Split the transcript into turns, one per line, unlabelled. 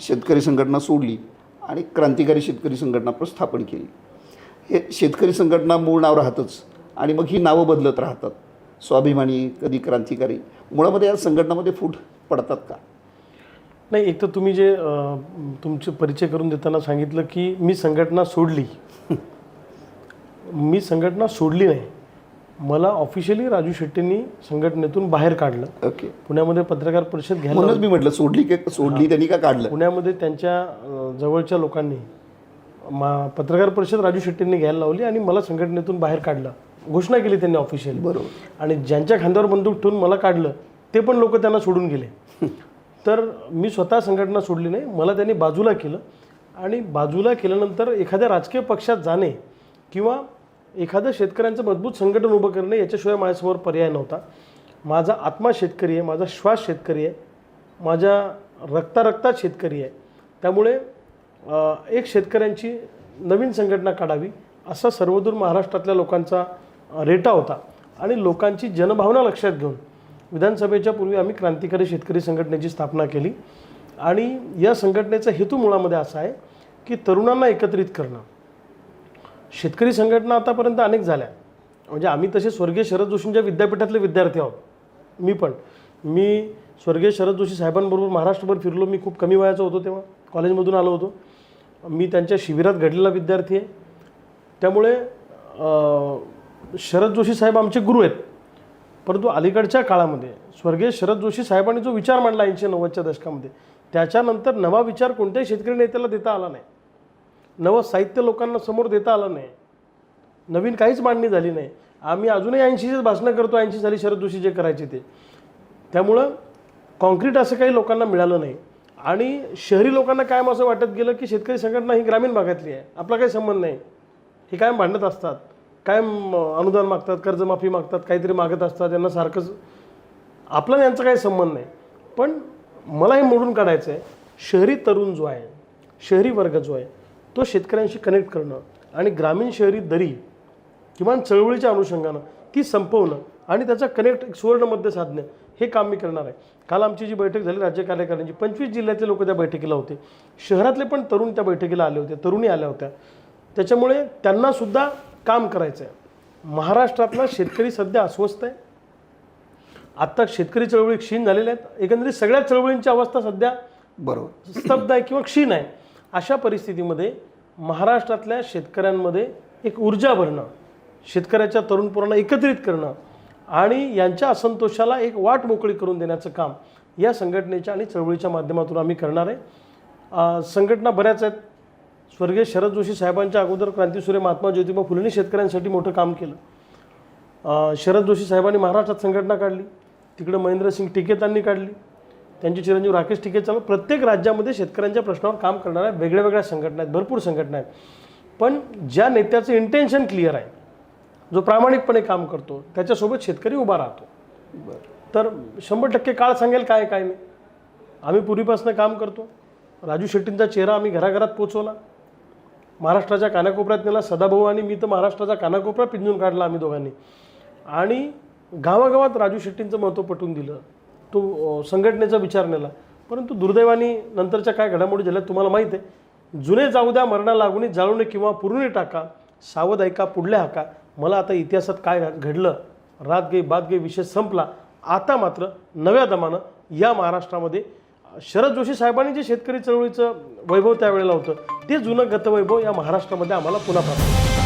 शेतकरी संघटना सोडली आणि क्रांतिकारी शेतकरी संघटना प्रस्थापन केली. हे शेतकरी संघटना मूळ नाव राहतच आणि मग ही नावं बदलत राहतात. स्वाभिमानी कधी क्रांतिकारी. मुळामध्ये या संघटनामध्ये फूट पडतात का?
नाही एक तर तुम्ही जे तुमचे परिचय करून देताना सांगितलं की मी संघटना सोडली. मी संघटना सोडली नाही. मला ऑफिशियली राजू शेट्टींनी संघटनेतून बाहेर काढलं.
ओके
पुण्यामध्ये पत्रकार परिषद घ्यायला
म्हणूनच मी म्हटलं सोडली का सोडली त्यांनी का काढलं?
पुण्यामध्ये त्यांच्या अ, जवळच्या लोकांनी मा पत्रकार परिषद राजू शेट्टींनी घ्यायला लावली आणि मला संघटनेतून बाहेर काढलं. घोषणा केली त्यांनी ऑफिशियली
बरोबर.
आणि ज्यांच्या खांद्यावर बंदूक ठेवून मला काढलं ते पण लोक त्यांना सोडून गेले. तर मी स्वतः संघटना सोडली नाही मला त्यांनी बाजूला केलं. आणि बाजूला केल्यानंतर एखाद्या राजकीय पक्षात जाणे किंवा एखादं शेतकऱ्यांचं मजबूत संघटन उभं करणे याच्याशिवाय माझ्यासमोर पर्याय नव्हता. माझा आत्मा शेतकरी आहे माझा श्वास शेतकरी आहे माझ्या रक्तारक्तात शेतकरी आहे. त्यामुळे एक शेतकऱ्यांची नवीन संघटना काढावी असा सर्वदूर महाराष्ट्रातल्या लोकांचा रेटा होता. आणि लोकांची जनभावना लक्षात घेऊन विधानसभेच्या पूर्वी आम्ही क्रांतिकारी शेतकरी संघटनेची स्थापना केली. आणि या संघटनेचा हेतू मुळामध्ये असा आहे की तरुणांना एकत्रित करणं. शेतकरी संघटना आतापर्यंत अनेक झाल्या. म्हणजे आम्ही तसे स्वर्गीय शरद जोशींच्या विद्यापीठातले विद्यार्थी आहोत मी पण. मी स्वर्गीय शरद जोशी साहेबांबरोबर महाराष्ट्रभर फिरलो. मी खूप कमी वयाचा होतो तेव्हा. कॉलेजमधून आलो होतो. मी त्यांच्या शिबिरात घडलेला विद्यार्थी आहे. त्यामुळे शरद जोशी साहेब आमचे गुरु आहेत. परंतु अलीकडच्या काळामध्ये स्वर्गीय शरद जोशी साहेबांनी जो विचार मांडला ऐंशी नव्वदच्या दशकामध्ये त्याच्यानंतर नवा विचार कोणत्याही शेतकरी नेत्याला देता आला नाही. नवं साहित्य लोकांना समोर देता आलं नाही. नवीन काहीच मांडणी झाली नाही. आम्ही अजूनही ऐंशीचेच भाषणं करतो ऐंशी साली शरद जोशी जे करायचे ते. त्यामुळं कॉन्क्रीट असं काही लोकांना मिळालं नाही. आणि शहरी लोकांना कायम असं वाटत गेलं की शेतकरी संघटना ही ग्रामीण भागातली आहे. आपला काही संबंध नाही. हे कायम भांडत असतात. कायम अनुदान मागतात कर्जमाफी मागतात काहीतरी मागत असतात. यांना सारखंच आपला यांचा काही संबंध नाही. पण मला हे मोडून काढायचं आहे शहरी तरुण जो आहे शहरी वर्ग जो आहे तो शेतकऱ्यांशी कनेक्ट करणं आणि ग्रामीण शहरी दरी किमान चळवळीच्या अनुषंगानं ती संपवणं आणि त्याचा कनेक्ट एक सुवर्णमध्य साधणं हे काम मी करणार आहे. काल आमची जी बैठक झाली राज्य कार्यकारिणीची पंचवीस जिल्ह्यातले लोक त्या बैठकीला होते. शहरातले पण तरुण त्या बैठकीला आले होते तरुणी आल्या होत्या. त्याच्यामुळे त्यांनासुद्धा काम करायचं आहे महाराष्ट्रातला शेतकरी सध्या अस्वस्थ आहे. आत्ता शेतकरी चळवळी क्षीण झालेल्या आहेत. एकंदरीत सगळ्या चळवळींची अवस्था सध्या
बरोबर.
स्तब्ध आहे किंवा क्षीण आहे. अशा परिस्थितीमध्ये महाराष्ट्रातल्या शेतकऱ्यांमध्ये एक ऊर्जा भरणं शेतकऱ्याच्या तरुण पोरांना एकत्रित करणं आणि यांच्या असंतोषाला एक वाट मोकळी करून देण्याचं काम या संघटनेच्या आणि चळवळीच्या माध्यमातून आम्ही करणार आहे. संघटना बऱ्याच आहेत. स्वर्गीय शरद जोशी साहेबांच्या अगोदर क्रांतीसूर्य महात्मा ज्योतिबा फुलेंनी शेतकऱ्यांसाठी मोठं काम केलं. शरद जोशी साहेबांनी महाराष्ट्रात संघटना काढली. तिकडे महेंद्रसिंग टिकेतांनी काढली. त्यांचे चिरंजीव राकेश टिके चालू. प्रत्येक राज्यामध्ये शेतकऱ्यांच्या प्रश्नावर काम करणाऱ्या वेगळ्या वेगळ्या संघटना आहेत भरपूर संघटना आहेत. पण ज्या नेत्याचं इंटेन्शन क्लिअर आहे जो प्रामाणिकपणे काम करतो त्याच्यासोबत शेतकरी उभा राहतो. तर शंभर टक्के काळ सांगेल काय काय नाही. आम्ही पूर्वीपासून काम करतो. राजू शेट्टींचा चेहरा आम्ही घराघरात पोचवला. महाराष्ट्राच्या कानाकोपऱ्यात नेला. सदाभाऊ आणि मी तर महाराष्ट्राचा कानाकोपरा पिंजून काढला आम्ही दोघांनी. आणि गावागावात राजू शेट्टींचं महत्त्व पटवून दिलं. तो संघटनेचा विचार नेला. परंतु दुर्दैवाने नंतरच्या काय घडामोडी झाल्या तुम्हाला माहीत आहे. जुने जाऊ द्या मरणा लागून जाळूने किंवा पुरुणी टाका सावध ऐका पुढल्या हाका. मला आता इतिहासात काय घडलं रात गई बात गई विषय संपला. आता मात्र नव्या दमानं या महाराष्ट्रामध्ये शरद जोशी साहेबांनी जे शेतकरी चळवळीचं वैभव त्यावेळेला होतं ते जुनं गतवैभव या महाराष्ट्रामध्ये आम्हाला पुन्हा प्राप्त